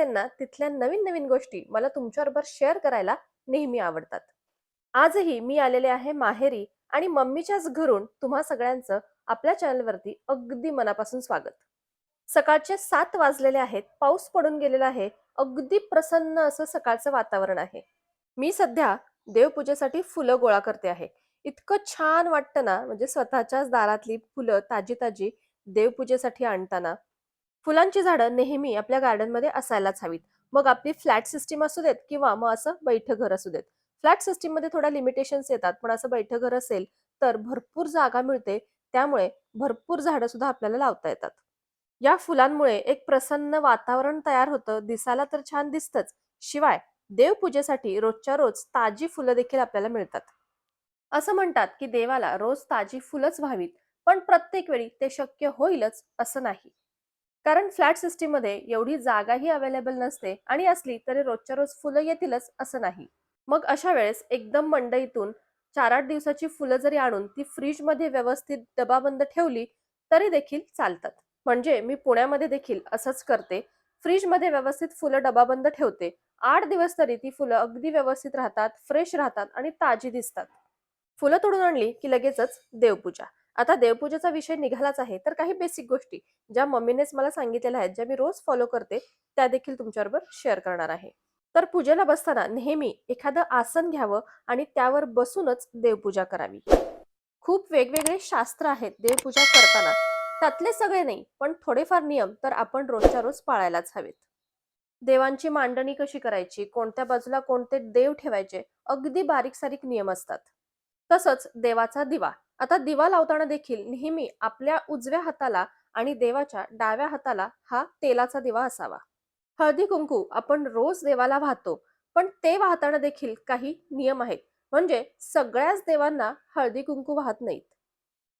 असेल ना तिथल्या नवीन नवीन गोष्टी मला तुमच्याबरोबर शेअर करायला नेहमी आवडतात. आजही मी आलेले आहे माहेरी आणि मम्मीच्याच घरून तुम्हा सगळ्यांचं आपल्या चॅनलवरती अगदी मनापासून स्वागत. सकाळचे सात वाजलेले आहेत पाऊस पडून गेलेला आहे अगदी प्रसन्न असं सकाळचं वातावरण आहे. मी सध्या देवपूजेसाठी फुलं गोळा करते आहे. इतकं छान वाटतं ना म्हणजे स्वतःच्याच दारातली फुलं ताजी ताजी देवपूजेसाठी आणताना. फुलांची झाडं नेहमी आपल्या गार्डनमध्ये असायलाच हवीत. मग आपली फ्लॅट सिस्टीम असू देत किंवा मग असं बैठं घर असू देत. फ्लॅट सिस्टीममध्ये थोड्या लिमिटेशन्स येतात पण असं बैठं घर असेल तर भरपूर जागा मिळते त्यामुळे भरपूर झाडं सुद्धा आपल्याला लावता येतात. या फुलांमुळे एक प्रसन्न वातावरण तयार होतं दिसायला तर छान दिसतच. शिवाय देवपूजेसाठी रोजच्या रोज ताजी फुलं देखील आपल्याला मिळतात. असं म्हणतात की देवाला रोज ताजी फुलंच व्हावीत पण प्रत्येक वेळी ते शक्य होईलच असं नाही. कारण फ्लॅट सिस्टीममध्ये एवढी जागाही अवेलेबल नसते आणि असली तरी रोजच्या रोज फुलं येतीलच असं नाही. मग अशा वेळेस एकदम मंडईतून चार आठ दिवसाची फुलं जरी आणून ती फ्रीजमध्ये व्यवस्थित डबाबंद ठेवली तरी देखील चालतात. म्हणजे मी पुण्यामध्ये देखील असंच करते. फ्रीजमध्ये व्यवस्थित फुलं डबाबंद ठेवते. आठ दिवस तरी ती फुलं अगदी व्यवस्थित राहतात फ्रेश राहतात आणि ताजी दिसतात. फुलं तोडून आणली की लगेचच देवपूजा. आता देवपूजेचा विषय निघालाच आहे तर काही बेसिक गोष्टी ज्या मम्मीनेच मला सांगितलेल्या आहेत ज्या मी रोज फॉलो करते त्या देखील तुमच्याबरोबर शेअर करणार आहे. तर पूजेला बसताना नेहमी एखादं आसन घ्यावं आणि त्यावर बसूनच देवपूजा करावी. खूप वेगवेगळे शास्त्र आहेत देवपूजा करताना. त्यातले सगळे नाही पण थोडेफार नियम तर आपण रोजच्या रोज पाळायलाच हवेत. देवांची मांडणी कशी करायची कोणत्या बाजूला कोणते देव ठेवायचे अगदी बारीक सारीक नियम असतात. तसंच देवाचा दिवा. आता दिवा लावताना देखील नेहमी आपल्या उजव्या हाताला आणि देवाच्या डाव्या हाताला हा तेलाचा दिवा असावा. हळदी कुंकू आपण रोज देवाला वाहतो पण ते वाहताना देखील काही नियम आहेत. म्हणजे सगळ्याच देवांना हळदी कुंकू वाहत नाहीत.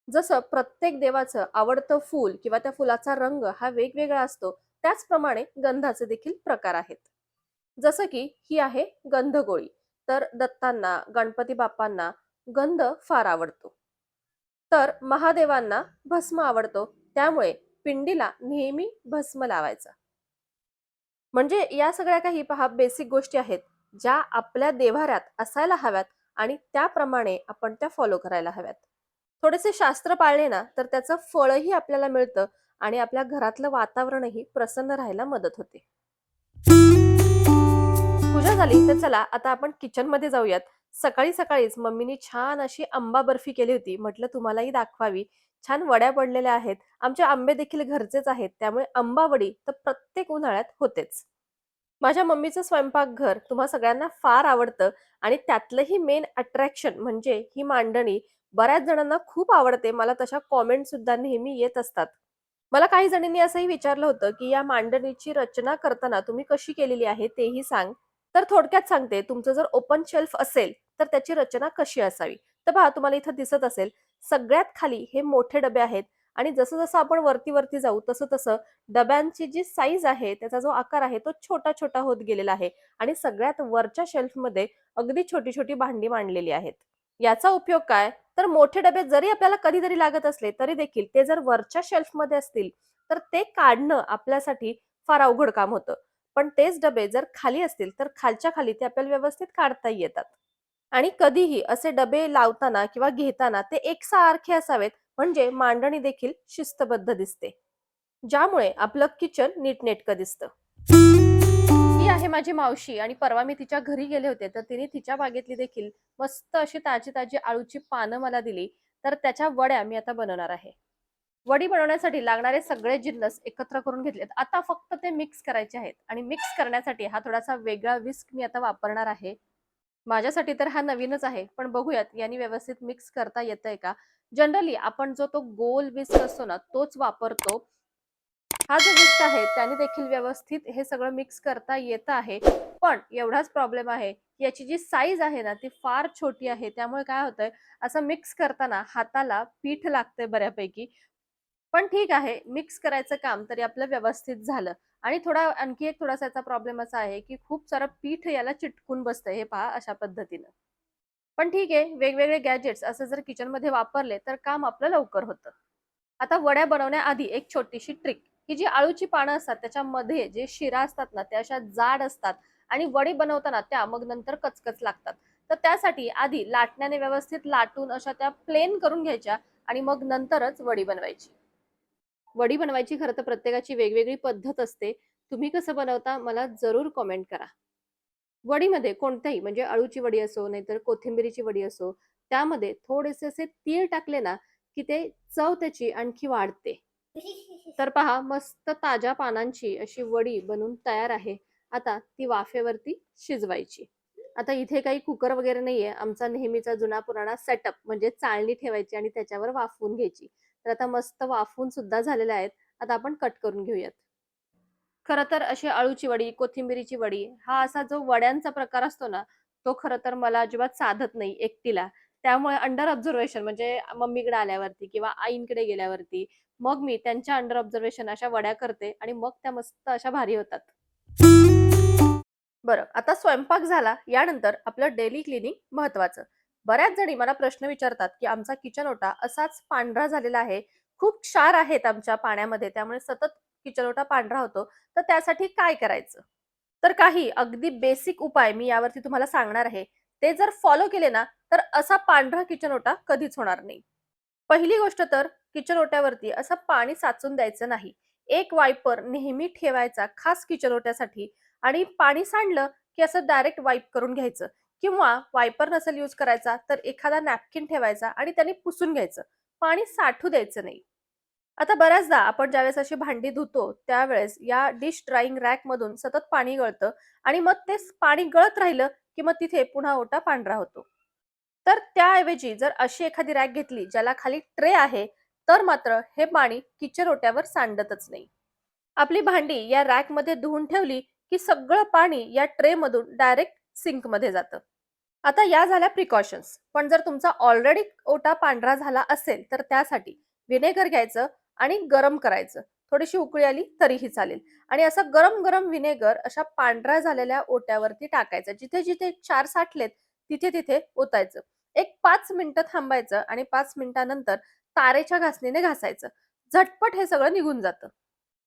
जसं प्रत्येक देवाचं आवडतं फूल किंवा त्या फुलाचा रंग हा वेगवेगळा असतो त्याचप्रमाणे गंधाचे देखील प्रकार आहेत. जसं की ही आहे गंधगोळी. तर दत्तांना गणपती बाप्पांना गंध फार आवडतो. तर महादेवांना भस्म आवडतो त्यामुळे पिंडीला नेहमी भस्म लावायचा. म्हणजे या सगळ्या काही पहा बेसिक गोष्टी आहेत ज्या आपल्या देव्हाऱ्यात असायला हव्यात आणि त्याप्रमाणे आपण त्या फॉलो करायला हव्यात. थोडेसे शास्त्र पाळले ना तर त्याचं फळही आपल्याला मिळतं आणि आपल्या घरातलं वातावरणही प्रसन्न राहायला मदत होते. पूजा झाली तर चला आता आपण किचनमध्ये जाऊयात. सकाळी सकाळीच मम्मीनी छान अशी आंबा बर्फी केली होती. म्हटलं तुम्हालाही दाखवावी. छान वड्या पडलेल्या आहेत. आमचे आंबे देखील घरचेच आहेत. त्यामुळे आंबावडी तर प्रत्येक उन्हाळ्यात होतेच. माझ्या मम्मीचं स्वयंपाकघर तुम्हा सगळ्यांना फार आवडतं आणि त्यातलंही मेन अट्रॅक्शन म्हणजे ही मांडणी बऱ्याच जणांना खूप आवडते. मला तशा कॉमेंट सुद्धा नेहमी येत असतात. मला काही जणींनी असंही विचारलं होतं की या मांडणीची रचना करताना तुम्ही कशी केलेली आहे तेही सांग. तर थोडक्यात सांगते तुमचं जर ओपन शेल्फ असेल तर त्याची रचना कशी असावी? तर पहा तुम्हाला इथं दिसत असेल सगळ्यात खाली हे मोठे डबे आहेत आणि जसं जसं आपण वरती वरती जाऊ तसं तसं डब्यांची जी साईज आहे त्याचा जो आकार आहे तो छोटा छोटा होत गेलेला आहे आणि सगळ्यात वरच्या शेल्फमध्ये अगदी छोटी छोटी भांडी मांडलेली आहेत. याचा उपयोग काय? तर मोठे डबे जरी आपल्याला कधीतरी लागत असले तरी देखील ते जर वरच्या शेल्फमध्ये असतील तर ते काढणं आपल्यासाठी फार अवघड काम होतं. पण तेच डबे जर खाली असतील तर खालच्या खाली ते आपल्याला व्यवस्थित काढता येतात. आणि कधीही असे डबे लावताना किंवा घेताना ते एकसारखे असावेत म्हणजे मांडणी देखील शिस्तबद्ध दिसते. ज्यामुळे आपलं किचन नीटनेटकं दिसतं. ही आहे माझी मावशी आणि परवा मी तिच्या घरी गेले होते तर तिने तिच्या बागेतली देखील मस्त अशी ताजी ताजी आळूची पानं मला दिली तर त्याच्या वड्या मी आता बनवणार आहे. वडी बनवण्यासाठी लागणारे सगळे जिन्नस एकत्र करून घेतलेत. आता फक्त ते मिक्स करायचे आहेत. आणि मिक्स करण्यासाठी हा थोडासा वेगळा विस्क मी आता वापरणार आहे. माझ्यासाठी तर हा नवीनच आहे पण बघूयात यांनी व्यवस्थित मिक्स करता येतंय का? जनरली आपण जो तो गोल विस्क असतो ना तोच वापरतो. हा जो विस्क आहे त्याने देखील व्यवस्थित हे सगळं मिक्स करता येत आहे. पण एवढाच प्रॉब्लेम आहे याची जी साईज आहे ना ती फार छोटी आहे. त्यामुळे काय होतंय असं मिक्स करताना हाताला पीठ लागते बऱ्यापैकी. पण ठीक आहे मिक्स करायचं काम तरी आपलं व्यवस्थित झालं. आणि थोडा आणखी एक थोडासा याचा प्रॉब्लेम असा आहे की खूप सारं पीठ याला चिटकून बसतं हे पहा अशा पद्धतीनं. पण ठीक आहे वेगवेगळे गॅजेट्स असं जर किचनमध्ये वापरले तर काम आपलं लवकर होतं. आता वड्या बनवण्याआधी एक छोटीशी ट्रिक ही जी आळूची पानं असतात त्याच्यामध्ये जे शिरा असतात ना त्या अशा जाड असतात आणि वडी बनवताना त्या मग नंतर कचकच लागतात. तर त्यासाठी आधी लाटण्याने व्यवस्थित लाटून अशा त्या प्लेन करून घ्यायच्या आणि मग नंतरच वडी बनवायची. वडी बनवायची खरं तर प्रत्येकाची वेगवेगळी पद्धत असते. तुम्ही कसं बनवता मला जरूर कमेंट करा. वडीमध्ये कोणत्याही म्हणजे अळूची वडी असो नाहीतर कोथिंबिरीची वडी असो त्यामध्ये थोडेसे असे तीळ टाकले ना की ते चव त्याची आणखी वाढते. तर पहा मस्त ताज्या पानांची अशी वडी बनून तयार आहे. आता ती वाफेवरती शिजवायची. आता इथे काही कुकर वगैरे नाहीये. आमचा नेहमीचा जुना पुराणा सेटअप म्हणजे चाळणी ठेवायची आणि त्याच्यावर वाफवून घ्यायची. तर आता मस्त वाफवून सुद्धा झालेल्या आहेत. आता आपण कट करून घेऊयात. खरं तर अशी आळूची वडी कोथिंबिरीची वडी हा असा जो वड्यांचा प्रकार असतो ना तो खरं तर मला अजिबात साधत नाही एकटीला. त्यामुळे अंडर ऑब्झर्वेशन म्हणजे मम्मीकडे आल्यावरती किंवा आईंकडे गेल्यावरती मग मी त्यांच्या अंडर ऑब्झर्वेशन अशा वड्या करते आणि मग त्या मस्त अशा भारी होतात. बरं आता स्वयंपाक झाला. यानंतर आपलं डेली क्लिनिंग महत्वाचं. बऱ्याच जणी मला प्रश्न विचारतात की आमचा किचन ओटा असाच पांढरा झालेला आहे. खूप क्षार आहेत आमच्या पाण्यामध्ये त्यामुळे सतत किचन ओटा पांढरा होतो. तर त्यासाठी काय करायचं? तर काही अगदी बेसिक उपाय मी यावरती तुम्हाला सांगणार आहे. ते जर फॉलो केले ना तर असा पांढरा किचन ओटा कधीच होणार नाही. पहिली गोष्ट तर किचन ओट्यावरती असं पाणी साचून द्यायचं नाही. एक वायपर नेहमी ठेवायचा खास किचन ओट्यासाठी आणि पाणी सांडलं की असं डायरेक्ट वाईप करून घ्यायचं. किंवा वायपर नसेल यूज करायचा तर एखादा नॅपकिन ठेवायचा आणि त्याने पुसून घ्यायचं. पाणी साठू द्यायचं नाही. आता बऱ्याचदा आपण ज्यावेळेस अशी भांडी धुतो त्यावेळेस या डिश ड्राईंग रॅक मधून सतत पाणी गळतं आणि मग ते पाणी गळत राहिलं की मग तिथे पुन्हा ओटा पांढरा होतो. तर त्याऐवजी जर अशी एखादी रॅक घेतली ज्याला खाली ट्रे आहे तर मात्र हे पाणी किचन ओट्यावर सांडतच नाही. आपली भांडी या रॅकमध्ये धुवून ठेवली की सगळं पाणी या ट्रे मधून डायरेक्ट सिंकमध्ये जातं. आता या झाल्या प्रिकॉशन्स पण जर तुमचा ऑलरेडी ओटा पांढरा झाला असेल तर त्यासाठी विनेगर घ्यायचं आणि गरम करायचं. थोडीशी उकळी आली तरीही चालेल. आणि असं गरम गरम विनेगर अशा पांढऱ्या झालेल्या ओट्यावरती टाकायचं. जिथे जिथे क्षार साठलेत तिथे तिथे ओतायचं. एक पाच मिनिटं थांबायचं आणि पाच मिनिटानंतर तारेच्या घासणीने घासायचं. झटपट हे सगळं निघून जातं.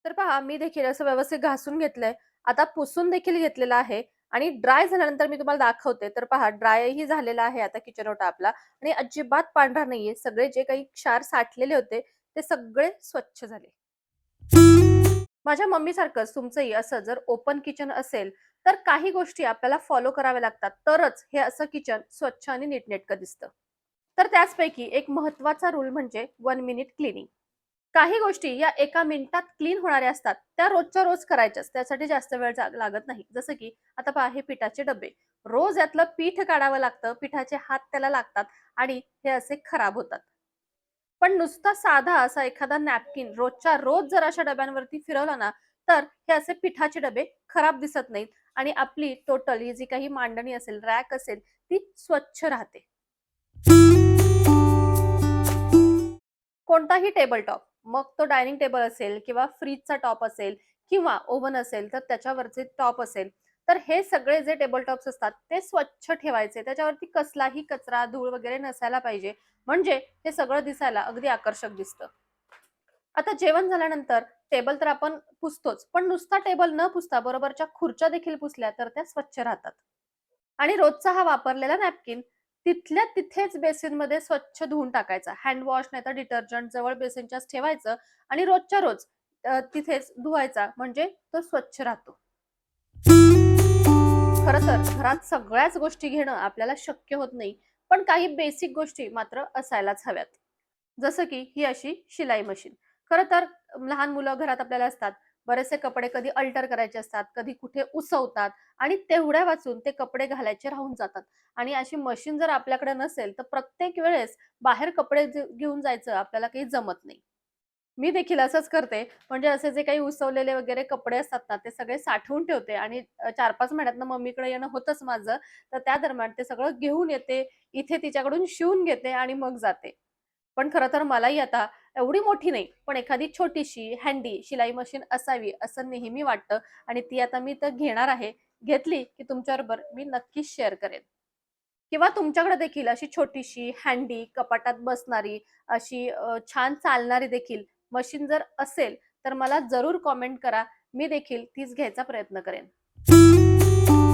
तर पहा मी देखील असं व्यवस्थित घासून घेतलंय. आता पुसून देखील घेतलेलं आहे. आणि ड्राय झाल्यानंतर मी तुम्हाला दाखवते. तर पहा ड्रायही झालेला आहे आता किचन ओटा आपला. आणि अजिबात पांढरा नाहीये. सगळे जे काही क्षार साठलेले होते ते सगळे स्वच्छ झाले. माझ्या मम्मीसारखंच तुमचंही असं जर ओपन किचन असेल तर काही गोष्टी आपल्याला फॉलो कराव्या लागतात. तरच हे असं किचन स्वच्छ आणि नीटनेटकं दिसतं. तर त्याचपैकी एक महत्त्वाचा रूल म्हणजे वन मिनिट क्लिनिंग काही गोष्टी या एका मिनिटात क्लीन होणाऱ्या असतात. त्या रोजच्या रोज करायच्याच. त्यासाठी जास्त वेळ लागत नाही. जसं की आता पहा हे पिठाचे डबे. रोज यातलं पीठ काढावं लागतं. पिठाचे हात त्याला लागतात आणि हे असे खराब होतात. पण नुसता साधा असा एखादा नॅपकिन रोजच्या रोज जर अशा डब्यांवरती फिरवला ना तर हे असे पिठाचे डबे खराब दिसत नाहीत आणि आपली टोटल ही जी काही मांडणी असेल रॅक असेल ती स्वच्छ राहते. कोणताही टेबल टॉप मग तो डायनिंग टेबल असेल किंवा फ्रीजचा टॉप असेल किंवा ओव्हन असेल तर त्याच्यावरचे टॉप असेल. तर हे सगळे जे टेबल टॉप्स असतात ते स्वच्छ ठेवायचे. त्याच्यावरती कसलाही कचरा धूळ वगैरे नसायला पाहिजे. म्हणजे हे सगळं दिसायला अगदी आकर्षक दिसतं. आता जेवण झाल्यानंतर टेबल तर आपण पुसतोच पण नुसता टेबल न पुसता बरोबरच्या खुर्च्या देखील पुसल्या तर त्या स्वच्छ राहतात. आणि रोजचा हा वापरलेला नॅपकिन तिथल्या तिथेच बेसिनमध्ये स्वच्छ धुवून टाकायचा. हँड वॉश नाही तर डिटर्जंट जवळ बेसिनच्याच ठेवायचं आणि रोजच्या रोज तिथेच धुवायचा. म्हणजे तो स्वच्छ राहतो. खरं तर घरात सगळ्याच गोष्टी घेणं आपल्याला शक्य होत नाही. पण काही बेसिक गोष्टी मात्र असायलाच हव्यात. जसं की ही अशी शिलाई मशीन खरं तर लहान मुलं घरात आपल्याला असतात. बरेचसे कपडे कधी अल्टर करायचे असतात कधी कुठे उसवतात आणि तेवढ्या वाचून ते कपडे घालायचे राहून जातात. आणि अशी मशीन जर आपल्याकडे नसेल तर प्रत्येक वेळेस बाहेर कपडे घेऊन जायचं आपल्याला काही जमत नाही. मी देखील असंच करते. म्हणजे असे जे काही उसवलेले वगैरे कपडे असतात ना ते सगळे साठवून ठेवते आणि चार पाच महिन्यातनं मम्मीकडे येणं होतंच माझं तर त्या दरम्यान ते सगळं घेऊन येते इथे तिच्याकडून शिवून घेते आणि मग जाते. पण खरं तर मलाही आता एवढी मोठी नाही पण एखादी छोटीशी हँडी शिलाई मशीन असावी असं नेहमी वाटतं आणि ती आता मी तर घेणार आहे. घेतली की तुमच्याबरोबर मी नक्कीच शेअर करेन. किंवा तुमच्याकडे देखील अशी छोटीशी हँडी कपाटात बसणारी अशी छान चालणारी देखील मशीन जर असेल तर मला जरूर कॉमेंट करा. मी देखील तीच घ्यायचा प्रयत्न करेन.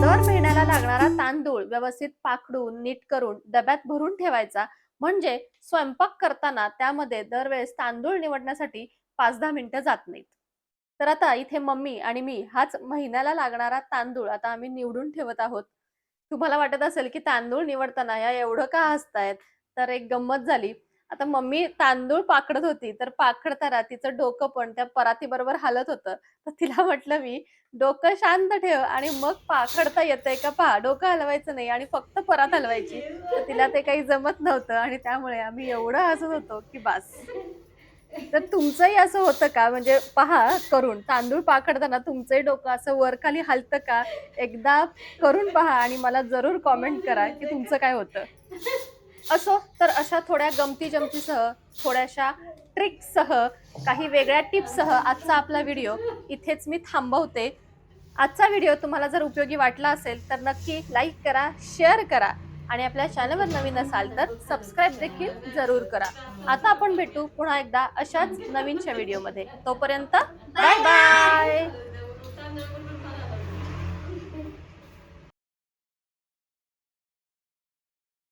दर महिन्याला लागणारा तांदूळ व्यवस्थित पाकडून नीट करून डब्यात भरून ठेवायचा. म्हणजे स्वयंपाक करताना त्यामध्ये दरवेळेस तांदूळ निवडण्यासाठी पाच दहा मिनिटं जात नाहीत. तर आता इथे मम्मी आणि मी हाच महिन्याला लागणारा तांदूळ आता आम्ही निवडून ठेवत आहोत. तुम्हाला वाटत असेल की तांदूळ निवडताना या एवढं का हसतायत? तर एक गंमत झाली. आता मम्मी तांदूळ पाकडत होती तर पाकडताना तिचं डोकं पण त्या पराती बरोबर हालत होतं. तर तिला म्हटलं मी डोकं शांत ठेव आणि मग पाखडता येतंय का पहा. डोकं हलवायचं नाही आणि फक्त परात हलवायची. तर तिला ते काही जमत नव्हतं आणि त्यामुळे आम्ही एवढं हसत होतो की बास. तर तुमचंही असं होतं का? म्हणजे पहा करून तांदूळ पाखडताना तुमचंही डोकं असं वर खाली हलतं का? एकदा करून पहा आणि मला जरूर कॉमेंट करा की तुमचं काय होतं. असो तर अशा थोड्या गमती जमतीसह थोड्याशा ट्रिक्ससह काही वेगळ्या टिप्ससह आजचा आपला व्हिडिओ इथेच मी थांबवते. आजचा व्हिडिओ तुम्हाला जर उपयोगी वाटला असेल तर नक्की लाईक करा शेअर करा आणि आपल्या चॅनलवर नवीन असाल तर सबस्क्राईब देखील जरूर करा. आता आपण भेटू पुन्हा एकदा अशाच नवीनच्या व्हिडिओमध्ये. तोपर्यंत बाय बाय!